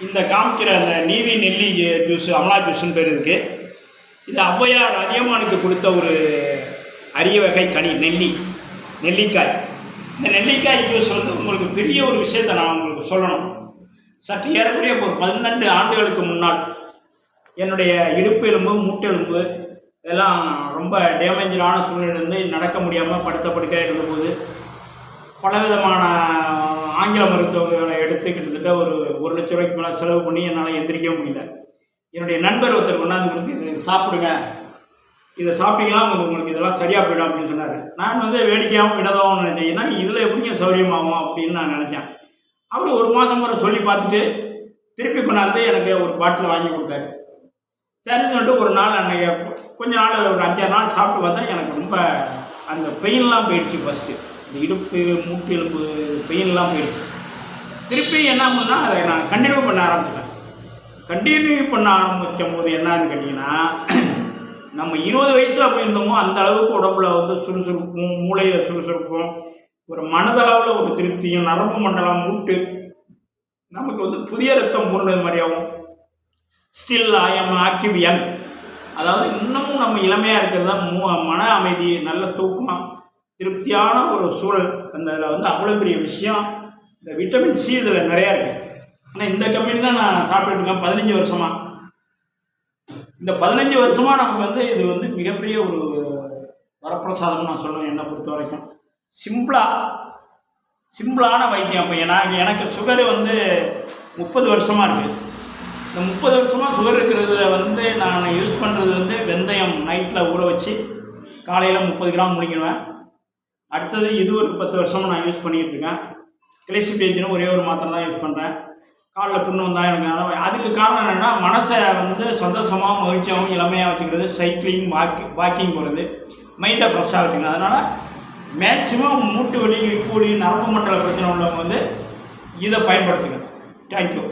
இந்த காமிக்கிற அந்த நீவி நெல்லி ஜூஸ் அமலா ஜூஸ்னு பேர் இருக்குது இது ஔவையார் அதியமானுக்கு கொடுத்த ஒரு அரிய வகை கனி நெல்லி நெல்லிக்காய். இந்த நெல்லிக்காய் ஜூஸ் வந்து உங்களுக்கு பெரிய ஒரு விஷயத்தை நான் உங்களுக்கு சொல்லணும். சற்று ஏறக்குறைய ஒரு பன்னெண்டு ஆண்டுகளுக்கு முன்னால் என்னுடைய இடுப்பு எலும்பு மூட்டெலும்பு இதெல்லாம் ரொம்ப டேமேஞ்சரான சூழ்நிலை இருந்து நடக்க முடியாமல் படுத்த படுக்க இருந்தபோது பலவிதமான ஆங்கில மருத்துவங்களை எடுத்து கிட்டத்தட்ட ஒரு ஒரு லட்ச ரூபாய்க்கு மேலே செலவு பண்ணி என்னால் எந்திரிக்க முடியல. என்னுடைய நண்பர் ஒருத்தர் கொண்டாந்து கொடுத்து இதை சாப்பிடுங்க. இதை சாப்பிட்டீங்களா உங்களுக்கு உங்களுக்கு இதெல்லாம் சரியாக போயிடும் அப்படின்னு சொன்னார். நான் வந்து வேடிக்கையாகவும் விடாதவும் நினைச்சேன். ஏன்னா இதில் எப்படிங்க சௌரியமாகும்? அப்படின்னு நான் நினச்சேன். அவர் ஒரு மாதம் வரை சொல்லி பார்த்துட்டு திருப்பி கொண்டாந்து எனக்கு ஒரு பாட்டில் வாங்கி கொடுத்தாரு. சரின்னு சொல்லிட்டு ஒரு நாள் அன்னைக்கு கொஞ்ச நாள் ஒரு அஞ்சாறு நாள் சாப்பிட்டு பார்த்தா எனக்கு ரொம்ப அந்த பெயின்லாம் போயிடுச்சு ஃபஸ்ட்டு இந்த இடுப்பு மூட்டு எலும்பு பெயின்லாம் போயிடுச்சு. திருப்பி என்ன பண்ணா அதை நான் கண்டினியூ பண்ண ஆரம்பிச்சிட்டேன். கண்டினியூ பண்ண ஆரம்பிக்கும் போது என்னன்னு கேட்டிங்கன்னா நம்ம இருபது வயசில் போயிருந்தோமோ அந்த அளவுக்கு உடம்புல வந்து சுறுசுறுப்பும் மூளையில் சுறுசுறுப்பும் ஒரு மனதளவில் ஒரு திருப்தியும் நரம்பு மண்டலம் மூட்டு நமக்கு வந்து புதிய ரத்தம் ஊர்னது மாதிரியாகவும் still I am active young அதாவது இன்னமும் நம்ம இளமையாக இருக்கிறது தான் மூ மன அமைதி நல்ல தூக்கம் திருப்தியான ஒரு சூழல். அந்த இதில் வந்து அவ்வளோ பெரிய விஷயம். இந்த விட்டமின் சி இதில் நிறையா இருக்குது ஆனால் இந்த கம்பெனி தான் நான் சாப்பிட்டுட்டு இருக்கேன். பதினஞ்சு வருஷமாக இந்த பதினஞ்சு வருஷமாக நமக்கு வந்து இது வந்து மிகப்பெரிய ஒரு வரப்பிரசாதம்னு நான் சொல்லுவேன் என்னை பொறுத்த வரைக்கும். சிம்பிளாக சிம்பிளான வைத்தியம். இப்போ நான் எனக்கு சுகரு வந்து முப்பது வருஷமாக இருக்குது இந்த முப்பது வருஷமாக சுகர் இருக்கிறதுல வந்து நான் யூஸ் பண்ணுறது வந்து வெந்தயம் நைட்டில் ஊற வச்சு காலையில் முப்பது கிராம் முடிங்கிடுவேன் அடுத்தது இது ஒரு பத்து வருஷமாக நான் யூஸ் பண்ணிக்கிட்டு இருக்கேன் கிளேசி பேஜின்னு ஒரே ஒரு மாத்திரை தான் யூஸ் பண்ணுறேன் காலில் புண்ணு வந்தால் எனக்கு அதான் அதுக்கு காரணம் என்னென்னா மனசை வந்து சந்தோஷமாக மகிழ்ச்சியாகவும் இளமையாக வச்சுக்கிறது சைக்கிளிங் வாக்கி வாக்கிங் போகிறது மைண்டை ஃப்ரெஷ்ஷாக வச்சுக்கணும். அதனால் மேக்சிமம் மூட்டு வலி கூலி வலி நரம்பு மண்டல பிரச்சனை உள்ளவங்க வந்து இதை பயன்படுத்துங்க தேங்க்யூ